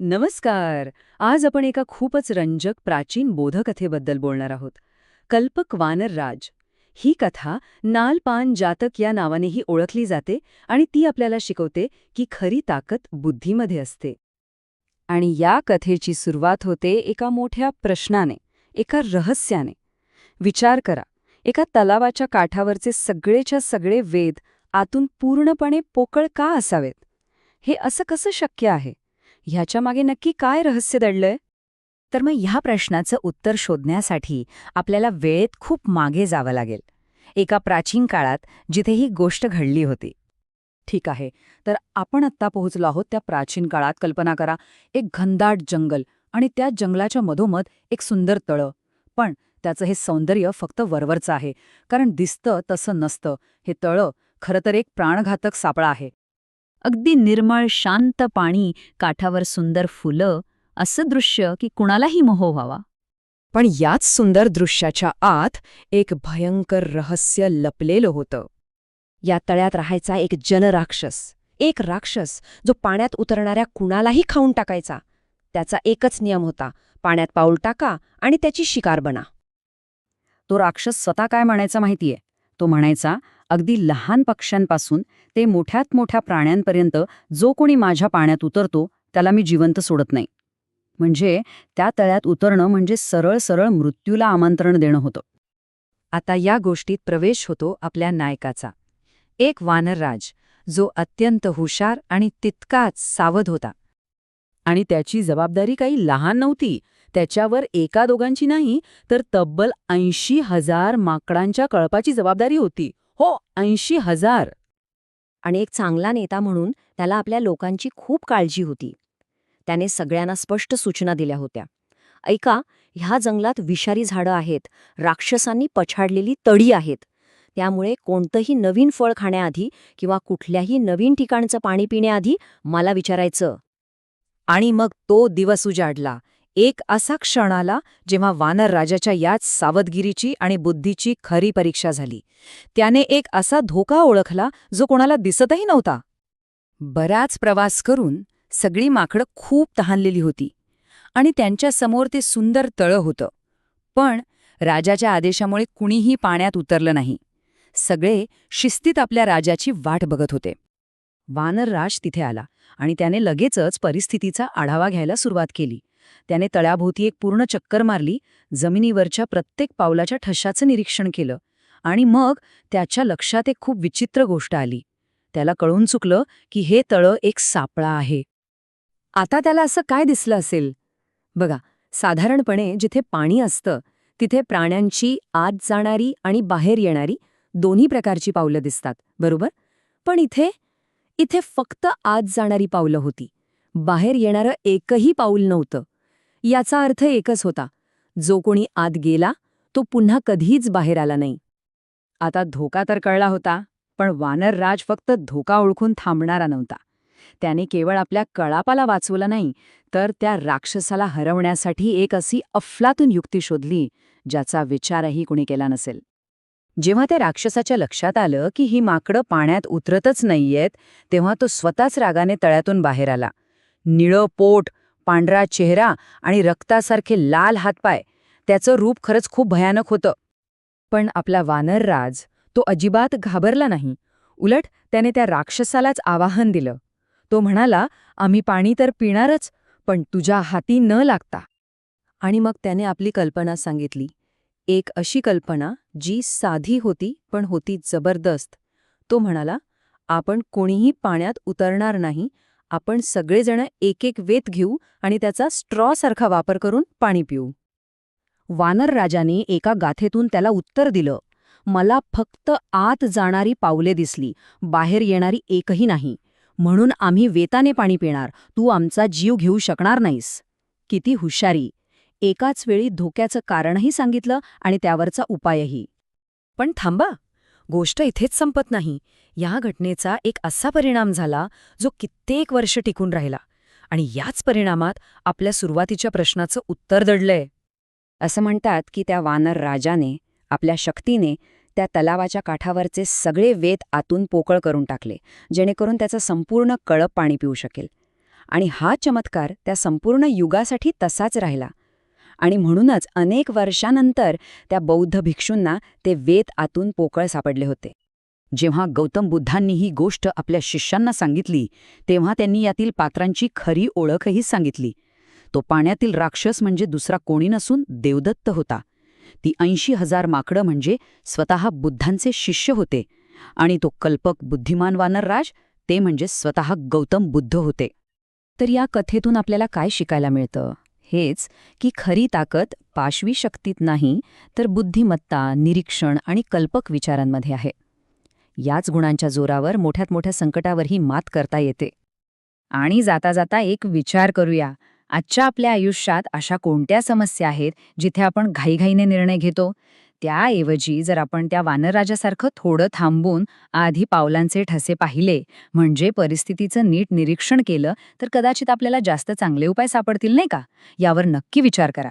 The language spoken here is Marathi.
नमस्कार. आज आपण एका खूपच रंजक प्राचीन बोधकथेबद्दल बोलणार आहोत. कल्पक वानर राज. ही कथा नाल पान जातक या नावानेही ओळखली जाते आणि ती आपल्याला शिकवते की खरी ताकद बुद्धीमध्ये असते. आणि या कथेची सुरुवात होते एका मोठ्या प्रश्नाने एका रहस्याने. विचार करा एका तलावाच्या काठावरचे सगळेच्या सगळे वेद आतून पूर्णपणे पोकळ का असावेत? हे असं कसं शक्य आहे? ह्याच्या मागे नक्की काय रहस्य दडलंय? तर मग ह्या प्रश्नाचं उत्तर शोधण्यासाठी आपल्याला वेळेत खूप मागे जावं लागेल. एका प्राचीन काळात जिथे ही गोष्ट घडली होती. ठीक आहे तर आपण आत्ता पोहोचलो आहोत त्या प्राचीन काळात. कल्पना करा एक घनदाट जंगल आणि त्या जंगलाच्या मधोमध एक सुंदर तळं. पण त्याचं हे सौंदर्य फक्त वरवरचं आहे कारण दिसतं तसं नसतं. हे तळं खरं तर एक प्राणघातक सापळा आहे. अगदी निर्मळ शांत पाणी काठावर सुंदर फुलं असं दृश्य की कुणालाही मोह व्हावा. पण याच सुंदर दृश्याच्या आत एक भयंकर रहस्य लपलेलं होतं. या तळ्यात राहायचा एक जलराक्षस एक राक्षस जो पाण्यात उतरणाऱ्या कुणालाही खाऊन टाकायचा. त्याचा एकच नियम होता पाण्यात पाऊल टाका आणि त्याची शिकार बना. तो राक्षस स्वतः काय म्हणायचा माहितीये? तो म्हणायचा अगदी लहान पक्ष्यांपासून ते मोठ्यात मोठ्या प्राण्यांपर्यंत जो कोणी माझ्या पाण्यात उतरतो त्याला मी जिवंत सोडत नाही. म्हणजे त्या तळ्यात उतरणं म्हणजे सरळ सरळ मृत्यूला आमंत्रण देणं होतं. आता या गोष्टीत प्रवेश होतो आपल्या नायकाचा. एक वानरराज जो अत्यंत हुशार आणि तितकाच सावध होता. आणि त्याची जबाबदारी काही लहान नव्हती. त्याच्यावर एका दोघांची नाही तर तब्बल ऐंशी हजार माकडांच्या कळपाची जबाबदारी होती. हो ऐंशी हजार. आणि एक चांगला नेता म्हणून त्याला आपल्या लोकांची खूप काळजी होती. त्याने सगळ्यांना स्पष्ट सूचना दिल्या होत्या. ऐका ह्या जंगलात विषारी झाडं आहेत राक्षसांनी पछाडलेली तडी आहेत. त्यामुळे कोणतंही नवीन फळ खाण्याआधी किंवा कुठल्याही नवीन ठिकाणचं पाणी पिण्याआधी मला विचारायचं. आणि मग तो दिवस उजाडला. एक असा क्षण आला जेव्हा वानर राजाच्या याच सावधगिरीची आणि बुद्धीची खरी परीक्षा झाली. त्याने एक असा धोका ओळखला जो कोणाला दिसतही नव्हता. बराच प्रवास करून सगळी माकडं खूप तहानलेली होती आणि त्यांच्यासमोर ते सुंदर तळं होतं. पण राजाच्या आदेशामुळे कुणीही पाण्यात उतरलं नाही. सगळे शिस्तीत आपल्या राजाची वाट बघत होते. वानरराज तिथे आला आणि त्याने लगेचच परिस्थितीचा आढावा घ्यायला सुरुवात केली. त्याने तळ्याभोवती एक पूर्ण चक्कर मारली जमिनीवरच्या प्रत्येक पावलाच्या ठशाचं निरीक्षण केलं आणि मग त्याच्या लक्षात एक खूप विचित्र गोष्ट आली. त्याला कळून चुकलं की हे तळं एक सापळा आहे. आता त्याला असं काय दिसलं असेल? बघा साधारणपणे जिथे पाणी असतं तिथे प्राण्यांची आत जाणारी आणि बाहेर येणारी दोन्ही प्रकारची पावलं दिसतात बरोबर? पण इथे इथे फक्त आत जाणारी पावलं होती. बाहेर येणारं एकही पाऊल नव्हतं. याचा अर्थ एकच होता. जो कोणी आत गेला तो पुन्हा कधीच बाहेर आला नाही. आता धोका तर कळला होता पण वानरराज फक्त धोका ओळखून थांबणारा नव्हता. त्याने केवळ आपल्या कळापाला वाचवलं नाही तर त्या राक्षसाला हरवण्यासाठी एक अशी अफलातून युक्ती शोधली ज्याचा विचारही कुणी केला नसेल. जेव्हा त्या राक्षसाच्या लक्षात आलं की ही माकडं पाण्यात उतरतच नाहीयेत तेव्हा तो स्वतःच रागाने तळ्यातून बाहेर आला. निळं पोट पांढरा चेहरा आणि रक्तासारखे लाल हातपाय त्याचं रूप खरंच खूप भयानक होतं. पण आपला वानरराज तो अजिबात घाबरला नाही. उलट त्याने त्या राक्षसालाच आवाहन दिलं. तो म्हणाला आम्ही पाणी तर पिणारच पण तुझ्या हाती न लागता. आणि मग त्याने आपली कल्पना सांगितली. एक अशी कल्पना जी साधी होती पण होती जबरदस्त. तो म्हणाला आपण कोणीही पाण्यात उतरणार नाही आपण सगळेजण एक एक वेत घेऊ आणि त्याचा स्ट्रॉसारखा वापर करून पाणी पिऊ. वानर राजाने एका गाथेतून त्याला उत्तर दिलं मला फक्त आत जाणारी पावले दिसली बाहेर येणारी एकही नाही. म्हणून आम्ही वेताने पाणी पिणार तू आमचा जीव घेऊ शकणार नाहीस. किती हुशारी. एकाच वेळी धोक्याचं कारणही सांगितलं आणि त्यावरचा उपायही. पण थांबा गोष्ट इथेच संपत नाही. या घटनेचा एक असा परिणाम झाला जो कित्येक वर्ष टिकून राहिला. आणि याच परिणामात आपल्या सुरुवातीच्या प्रश्नाचं उत्तर दडलंय. असं म्हणतात की त्या वानर राजाने आपल्या शक्तीने त्या तलावाच्या काठावरचे सगळे वेत आतून पोकळ करून टाकले जेणेकरून त्याचं संपूर्ण कळप पाणी पिऊ शकेल. आणि हा चमत्कार त्या संपूर्ण युगासाठी तसाच राहिला. आणि म्हणूनच अनेक वर्षानंतर त्या बौद्ध भिक्षूंना ते वेत आतून पोकळ सापडले होते. जेव्हा गौतम बुद्धांनी ही गोष्ट आपल्या शिष्यांना सांगितली तेव्हा त्यांनी यातील पात्रांची खरी ओळखही सांगितली. तो पाण्यातील राक्षस म्हणजे दुसरा कोणी नसून देवदत्त होता. ती ऐंशी हजार माकडं म्हणजे स्वतः बुद्धांचे शिष्य होते आणि तो कल्पक बुद्धिमान वानरराज ते म्हणजे स्वतः गौतम बुद्ध होते. तर या कथेतून आपल्याला काय शिकायला मिळतं? हेच की खरी ताकद पाशवी शक्तीत नाही तर बुद्धिमत्ता निरीक्षण आणि कल्पक विचारांमध्ये आहे. याच गुणांच्या जोरावर मोठ्यात मोठ्या संकटावरही मात करता येते. आणि जाता जाता एक विचार करूया आजच्या आपल्या आयुष्यात अशा कोणत्या समस्या आहेत जिथे आपण घाईघाईने निर्णय घेतो? त्याऐवजी जर आपण त्या वानरराजासारखं थोडं थांबून आधी पावलांचे ठसे पाहिले म्हणजे परिस्थितीचं नीट निरीक्षण केलं तर कदाचित आपल्याला जास्त चांगले उपाय सापडतील नाही का? यावर नक्की विचार करा.